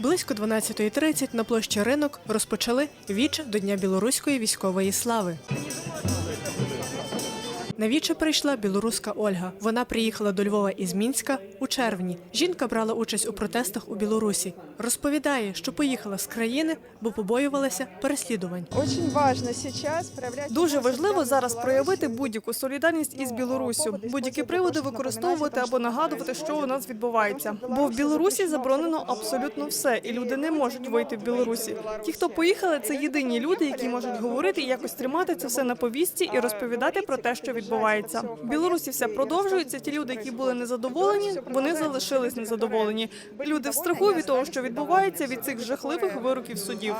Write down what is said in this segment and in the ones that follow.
Близько 12.30 на площі ринок розпочали віч до Дня білоруської військової слави. На віче прийшла білоруска Ольга. Вона приїхала до Львова із Мінська у червні. Жінка брала участь у протестах у Білорусі. Розповідає, що поїхала з країни, бо побоювалася переслідувань. Очень важно сейчас проявлять Дуже важливо зараз проявити будь-яку солідарність із Білоруссю, будь-які приводи використовувати або нагадувати, що у нас відбувається. Бо в Білорусі заборонено абсолютно все, і люди не можуть вийти в Білорусі. Ті, хто поїхали, це єдині люди, які можуть говорити і якось тримати це все на повістці і розповідати про те, що відбувається. В Білорусі все продовжується. Ті люди, які були незадоволені, вони залишились незадоволені. Люди в страху від того, що відбувається, від цих жахливих вироків судів.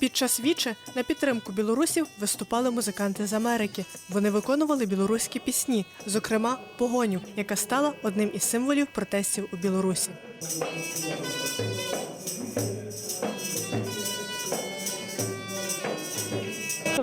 Під час віче на підтримку білорусів виступали музиканти з Америки. Вони виконували білоруські пісні, зокрема погоню, яка стала одним із символів протестів у Білорусі.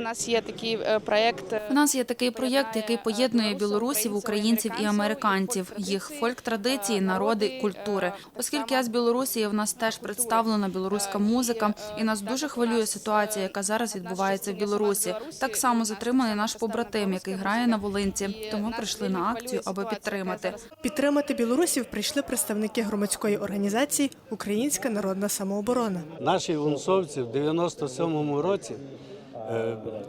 Нас є такий е, проєкт. У нас є такий проєкт, який поєднує білорусів, українців і американців, їх фольк-традиції, народи, культури. Оскільки я з Білорусі, в нас теж представлена білоруська музика, і нас дуже хвилює ситуація, яка зараз відбувається в Білорусі. Так само затриманий наш побратим, який грає на Волинці. Тому прийшли на акцію, аби підтримати. Підтримати білорусів прийшли представники громадської організації Українська народна самооборона. Наші унцовці в 97-му році е,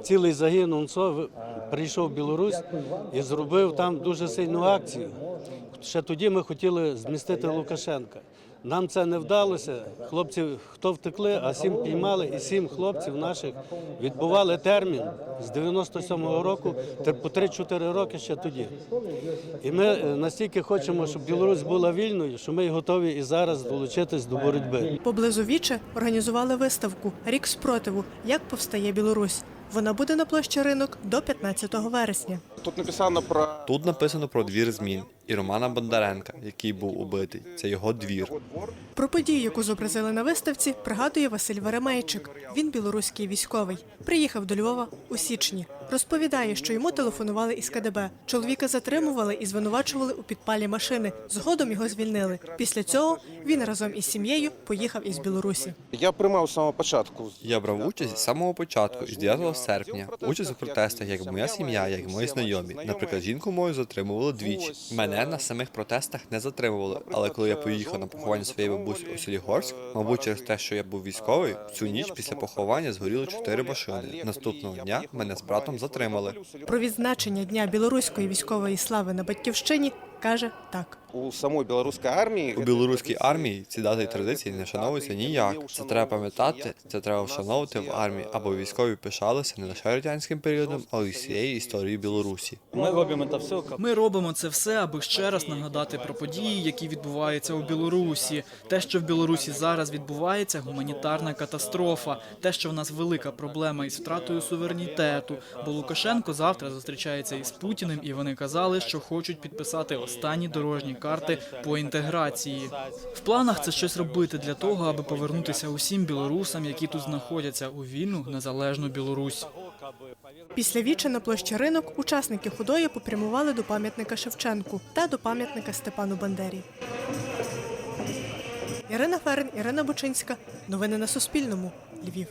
цілий загін УНСО прийшов в Білорусь і зробив там дуже сильну акцію. Ще тоді ми хотіли змістити Лукашенка. Нам це не вдалося. Хлопці, хто втекли, а сім піймали, і сім хлопців наших відбували термін з 97-го року по 3-4 роки ще тоді. І ми е, настільки хочемо, щоб Білорусь була вільною, що ми готові і зараз долучитись до боротьби. Поблизу віче організували виставку Рік спротиву. Як повстає Білорусь. Вона буде на площі ринок до 15 вересня. Тут написано про Тут написано про двір змін і Романа Бондаренка, який був убитий. Це його двір. Про подію, яку зобразили на виставці, пригадує Василь Веремейчик. Він білоруський військовий. Приїхав до Львова у січні. Розповідає, що йому телефонували із КДБ. Чоловіка затримували і звинувачували у підпалі машини. Згодом його звільнили. Після цього він разом із сім'єю поїхав із Білорусі. я приймав з самого початку. Я брав участь з самого початку, із 9 серпня. Участь у протестах, як моя сім'я, як мої знайомі. Наприклад, жінку мою затримували двічі. Мене на самих протестах не затримували. Але коли я поїхав на поховання своєї бабусі у селі Горськ, мабуть, через те, що я був військовий, цю ніч після поховання згоріли чотири машини. Наступного дня мене з братом затримали. Про відзначення Дня білоруської військової слави на батьківщині каже так. У самої білоруської армії У білоруській армії ці дати і традиції не вшановуються ніяк. Це треба пам'ятати, це треба вшановувати в армії, аби військові пишалися не лише радянським періодом, але й всією історією Білорусі. Ми робимо це все, аби ще раз нагадати про події, які відбуваються у Білорусі. Те, що в Білорусі зараз відбувається, гуманітарна катастрофа. Те, що в нас велика проблема із втратою суверенітету. Бо Лукашенко завтра зустрічається із Путіним, і вони казали, що хочуть підписати останні дорожні карти по інтеграції. В планах це щось робити для того, аби повернутися усім білорусам, які тут знаходяться у вільну незалежну Білорусь. Після віча на площі ринок учасники худої попрямували до пам'ятника Шевченку та до пам'ятника Степану Бандері. Ірина Ферен, Ірина Бучинська. Новини на Суспільному. Львів.